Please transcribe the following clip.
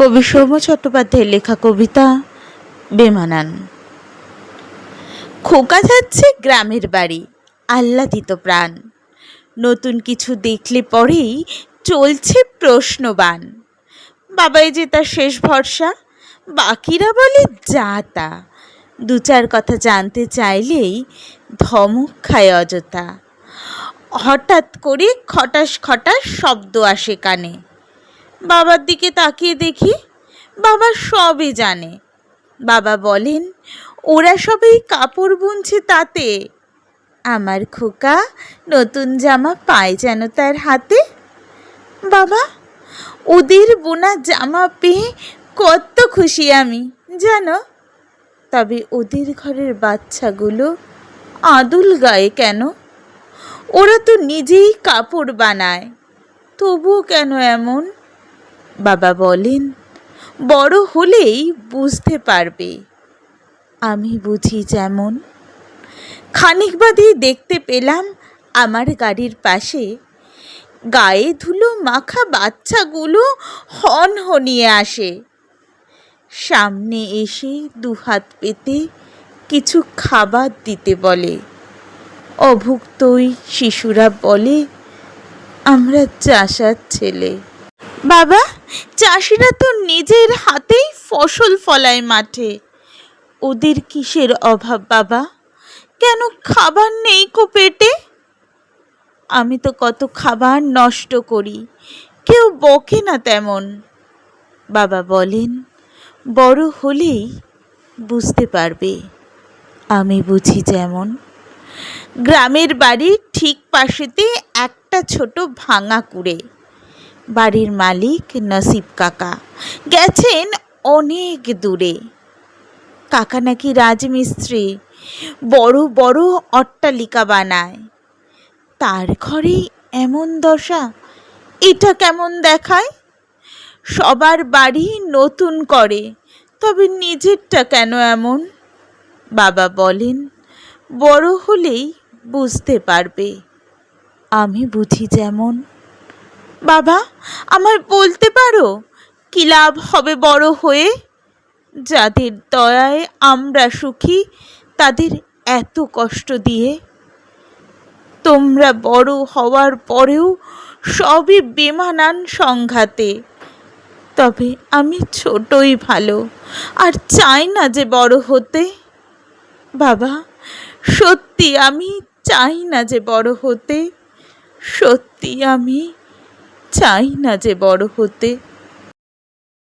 কবি সৌম্য চট্টোপাধ্যায়ের লেখা কবিতা বেমানান। খোকা যাচ্ছে গ্রামের বাড়ি, আহ্লাদিত প্রাণ। নতুন কিছু দেখলে পরেই চলছে প্রশ্নবান। বাবাই যে তার শেষ ভরসা, বাকিরা বলে যা তা। দু চার কথা জানতে চাইলেই ধমক খায় অযথা। হঠাৎ করে খটাস খটাস শব্দ আসে কানে। বাবার দিকে তাকিয়ে দেখি বাবা সবই জানে। বাবা বলেন, ওরা সবাই কাপড় বুনছে তাতে। আমার খোকা নতুন জামা পায় যেন তার হাতে। বাবা, ওদের বোনা জামা পেয়ে কত খুশি আমি, জানো? তবে ওদের ঘরের বাচ্চাগুলো আদুল গায়ে কেন? ওরা তো নিজেই কাপড় বানায়, তবুও কেন এমন? বাবা বলেন, বড় হলেই বুঝতে পারবে। আমি বুঝি যেমন। খানিক বাদেই দেখতে পেলাম আমার গাড়ির পাশে গায়ে ধুলো মাখা বাচ্চাগুলো হন হনিয়ে আসে। সামনে এসে দুহাত পেতে কিছু খাবার দিতে বলে। অভুক্ত ওই শিশুরা বলে, আমরা চাষার ছেলে। বাবা চাষিরা তো নিজের হাতেই ফসল ফলায় মাঠে। ওদের কিসের অভাব বাবা? কেন খাবার নেই কো পেটে? আমি তো কত খাবার নষ্ট করি, কেউ বকে না তেমন। বাবা বলেন, বড় হলেই বুঝতে পারবে। আমি বুঝি যেমন। গ্রামের বাড়ির ঠিক পাশেতে একটা ছোট ভাঙা কুড়ে। বাড়ির মালিক নসিব কাকা। গেছেন অনেক দূরে। কাকা নাকি রাজমিস্ত্রি। বড় বড় অট্টালিকা বানায়। তার ঘরে এমন দশা, এটা কেমন দেখায়? সবার বাড়ি নতুন করে, তবে নিজেরটা কেন এমন? বাবা বলেন, বড় হলেই বুঝতে পারবে। আমি বুঝি যেমন। বাবা, আমায় বলতে পারো কি লাভ হবে বড় হয়ে? যাদের দয়ায় আমরা সুখী, তাদের এত কষ্ট দিয়ে। তোমরা বড় হওয়ার পরেও সবই বেমানান সংঘাতে। তবে আমি ছোটই ভালো, আর চাই না যে বড় হতে। বাবা, সত্যি আমি চাই না যে বড় হতে। সত্যি আমি চাই না যে বড় হতে।